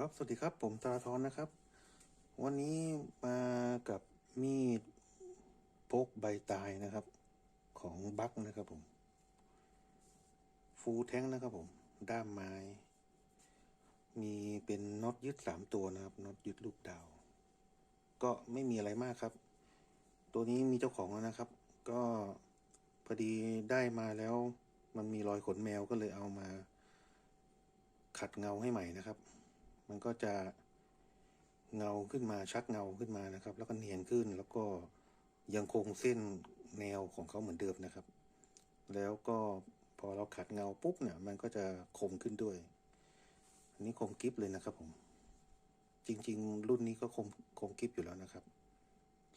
ครับ สวัสดีครับ ผมตาทรนนะครับ วันนี้มากับมีดพกใบตายนะครับ ของบัคนะครับผม ฟูแท้งนะครับผม ด้ามไม้ มีเป็นน็อตยึดสามตัวนะครับ น็อตยึดลูกดาว ก็ไม่มีอะไรมากครับ ตัวนี้มีเจ้าของแล้วนะครับ ก็พอดีได้มาแล้ว มันมีรอยขนแมวก็เลยเอามาขัดเงาให้ใหม่นะครับ มันก็จะเงาขึ้นมาชักเงาขึ้นมานะครับ แล้วก็เนียนขึ้นแล้วก็ยังคงเส้นแนวของเขาเหมือนเดิมนะครับ แล้วก็พอเราขัดเงาปุ๊บเนี่ย มันก็จะคมขึ้นด้วย อันนี้คมกิฟเลยนะครับผม จริง ๆ รุ่นนี้ก็คมคมกิฟอยู่แล้วนะครับ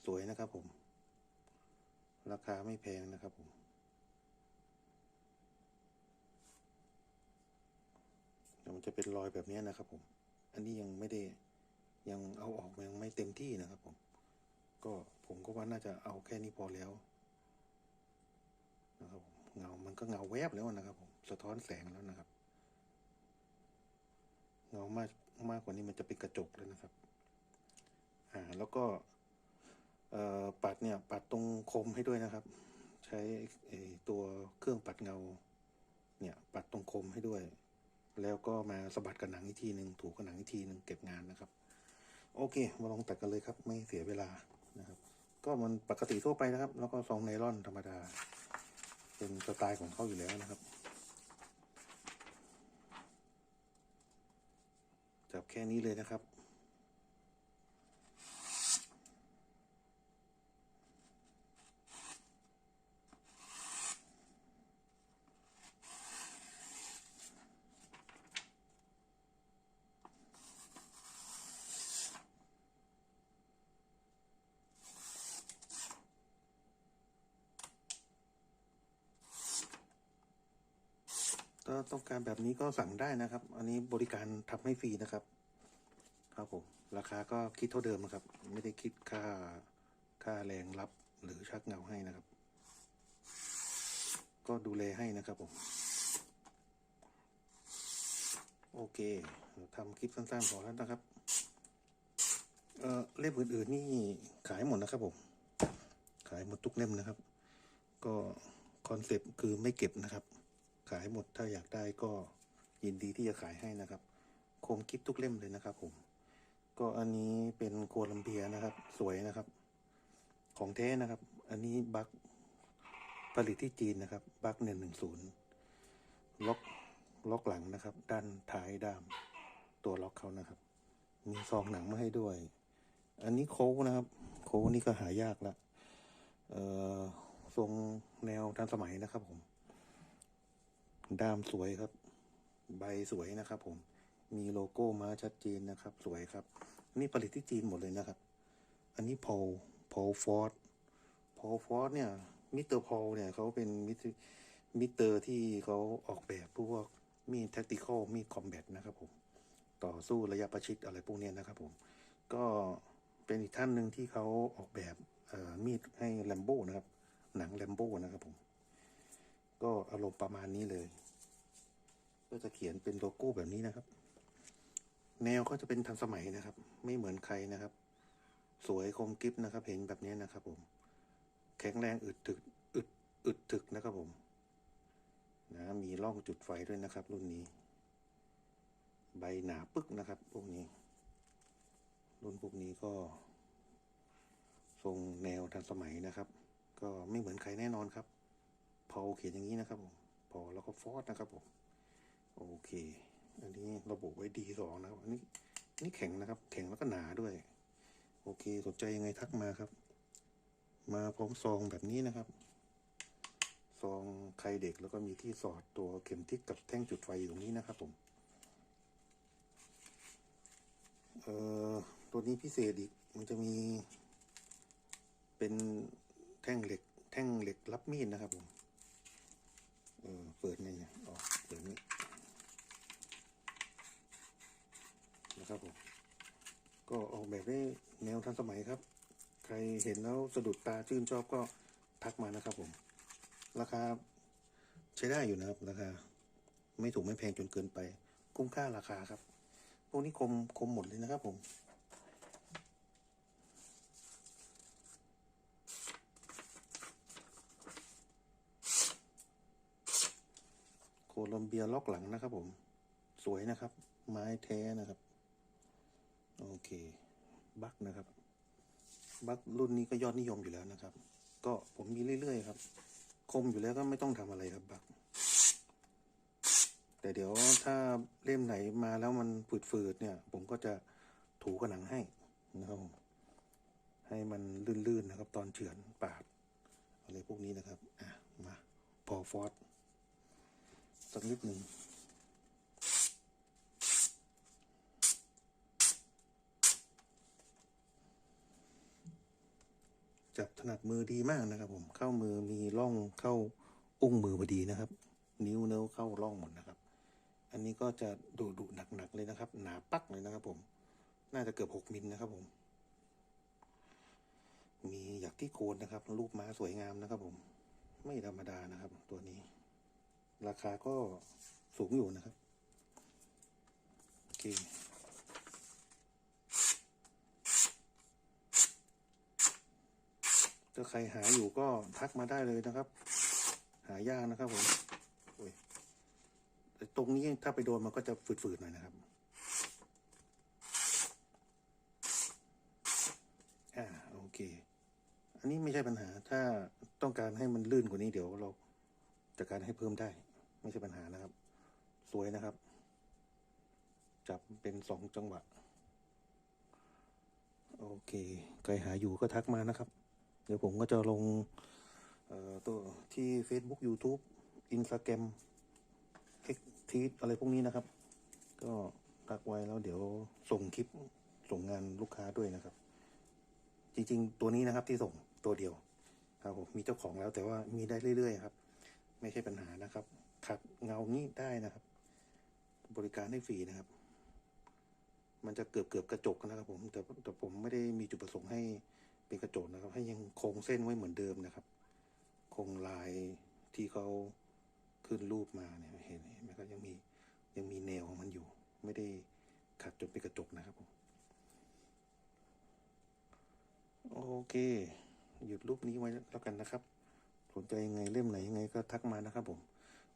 สวยนะครับผม ราคาไม่แพงนะครับผมเดี๋ยวมันจะเป็นรอยแบบนี้นะครับผม อันนี้ยังไม่ได้ยังเอาออกยังไม่เต็มที่นะครับผมก็ผมก็ว่าน่าจะเอาแค่นี้พอแล้วนะครับผมเงา มันก็เงาแวบแล้วนะครับผมสะท้อนแสงแล้วนะครับ เงามากมากกว่านี้มันจะเป็นกระจกเลยนะครับ อ่าแล้วก็เอ่อปัดเนี่ยปัดตรงคมให้ด้วยนะครับ ใช้ไอ้ตัวเครื่องปัดเงา เนี่ยปัดตรงคมให้ด้วย แล้วก็มาสะบัดกับหนังอีกทีหนึ่งถูกับหนังอีกทีหนึ่งเก็บงานนะครับ โอเค มาลองตัดกันเลยครับ ไม่เสียเวลานะครับ ก็มันปกติทั่วไปนะครับ แล้วก็ซองไนลอนธรรมดา เป็นสไตล์ของเขาอยู่แล้วนะครับ จับแค่นี้เลยนะครับ ก็ต้องการแบบนี้ก็สั่งได้นะครับ อันนี้บริการทำให้ฟรีนะครับ ครับผม ราคาก็คิดเท่าเดิมนะครับ ไม่ได้คิดค่าค่าแรงรับหรือชักเงาให้นะครับ ก็ดูแลให้นะครับผม โอเคทำคลิปสั้นๆพอแล้วนะครับ เอ่อเล่มอื่นๆนี่ขายหมดนะครับผม ขายหมดทุกเล่มนะครับ ก็คอนเซปต์คือไม่เก็บนะครับ ขายหมดถ้าอยากได้ก็ยินดีที่จะขายให้นะครับ โคมกิฟทุกเล่มเลยนะครับ ผม ก็อันนี้เป็นโคลัมเบียนะครับ สวยนะครับ ของแท้นะครับ อันนี้บัคผลิตที่จีนนะครับ บัคหนึ่งหนึ่งศูนย์ล็อกล็อกหลังนะครับ ด้านท้ายด้าม ตัวล็อกเขานะครับ มีซองหนังมาให้ด้วย อันนี้โค้กนะครับ โค้กนี่ก็หายากละเอ่อทรงแนวทันสมัยนะครับผม ดามสวยครับ ใบสวยนะครับผมมีโลโก้มาชัดเจนนะครับ สวยครับ นี่ผลิตที่จีนหมดเลยนะครับ อันนี้พอลพอลฟอร์ดพอลฟอร์ดเนี่ยมิสเตอร์พอลเนี่ยเขาเป็นมิสมิสเตอร์ที่เขาออกแบบพวกมีแท็กติคอลมีคอมแบทนะครับผม ต่อสู้ระยะประชิดอะไรพวกนี้นะครับผม ก็เป็นอีกท่านหนึ่งที่เขาออกแบบมีดให้แลมโบ้นะครับ หนังแลมโบ้นะครับผม ก็อารมณ์ประมาณนี้เลย ก็จะเขียนเป็นโลโก้แบบนี้นะครับ แนวก็จะเป็นทันสมัยนะครับ ไม่เหมือนใครนะครับ สวยคมกริบนะครับ เห็นแบบนี้นะครับ ผม แข็งแรงอึดถึกอึดอึดถึกนะครับผม นะมีร่องจุดไฟด้วยนะครับ รุ่นนี้ ใบหนาปึ๊กนะครับพวกนี้ รุ่นพวกนี้ก็ ทรงแนวทันสมัยนะครับ ก็ไม่เหมือนใครแน่นอนครับ พอเขียนอย่างนี้นะครับผมพอแล้วก็ฟอสนะครับผมโอเค อันนี้ระบุไว้ดีสองนะครับ อันนี้อันนี้แข็งนะครับ แข็งแล้วก็หนาด้วย โอเค สนใจยังไงทักมาครับ มาพร้อมซองแบบนี้นะครับ ซองไข่เด็กแล้วก็มีที่สอดตัวเข็มทิศกับแท่งจุดไฟอยู่ตรงนี้นะครับผมเอ่อตัวนี้พิเศษอีก มันจะมี เป็นแท่งเหล็ก แท่งเหล็กรับมีดนะครับผม เปิดไงเนี่ยอ๋อเปิดนี้นะครับผมก็ออกแบบได้แนวทันสมัยครับ ใครเห็นแล้วสะดุดตาชื่นชอบก็ทักมานะครับผม ราคาใช้ได้อยู่นะครับราคาไม่ถูกไม่แพงจนเกินไป คุ้มค่าราคาครับ พวกนี้คมคมหมดเลยนะครับผม โคลัมเบียล็อกหลังนะครับผม สวยนะครับ ไม้แท้นะครับ โอเค บักนะครับ บักรุ่นนี้ก็ยอดนิยมอยู่แล้วนะครับ ก็ผมมีเรื่อยๆครับ คมอยู่แล้วก็ไม่ต้องทำอะไรครับบัก แต่เดี๋ยวถ้าเล่มไหนมาแล้วมันฝืดๆเนี่ย ผมก็จะถูกระหนังให้นะครับผมให้มันลื่นๆนะครับ ตอนเฉือนปาดอะไรพวกนี้นะครับ อะ มา พอฟอส สักนิดหนึ่งจับถนัดมือดีมากนะครับผมเข้ามือมีร่องเข้าอุ้งมือพอดีนะครับ นิ้วเนิ้วเข้าร่องหมดนะครับ อันนี้ก็จะดุดุหนักหนักๆเลยนะครับ หนาปักเลยนะครับผม น่าจะเกือบหกมิลนะครับผม มีหยักที่โคนนะครับ รูปม้าสวยงามนะครับผม ไม่ธรรมดานะครับ ตัวนี้ ราคาก็สูงอยู่นะครับ โอเค ถ้าใครหาอยู่ก็ทักมาได้เลยนะครับ หายากนะครับผมโอ้ยแต่ตรงนี้ถ้าไปโดนมันก็จะฝืดๆหน่อยนะครับอ่าโอเค อันนี้ไม่ใช่ปัญหาถ้าต้องการให้มันลื่นกว่านี้เดี๋ยวเราจัดการให้เพิ่มได้ ไม่ใช่ปัญหานะครับ สวยนะครับ จับเป็นสองจังหวะ โอเคใครหาอยู่ก็ทักมานะครับ เดี๋ยวผมก็จะลงตัวที่ Facebook YouTube Instagram X ทีอะไรพวกนี้นะครับ ก็ทักไว้แล้วเดี๋ยวส่งคลิปส่งงานลูกค้าด้วยนะครับ จริง ๆ ตัวนี้นะครับที่ส่งตัวเดียวครับผมมีเจ้าของแล้วแต่ว่ามีได้เรื่อยๆครับ ไม่ใช่ปัญหานะครับ ขัดเงางี้ได้นะครับ บริการให้ฟรีนะครับ มันจะเกือบเกือบกระจกนะครับ ผมแต่แต่ผมไม่ได้มีจุดประสงค์ให้เป็นกระจกนะครับ ให้ยังคงเส้นไว้เหมือนเดิมนะครับ คงลายที่เขาขึ้นรูปมาเนี่ยเห็นเห็นไหมครับยังมียังมีแนวของมันอยู่ ไม่ได้ขัดจนเป็นกระจกนะครับผมโอเค หยุดรูปนี้ไว้แล้วกันนะครับ สนใจยังไงเล่มไหนยังไงก็ทักมานะครับผม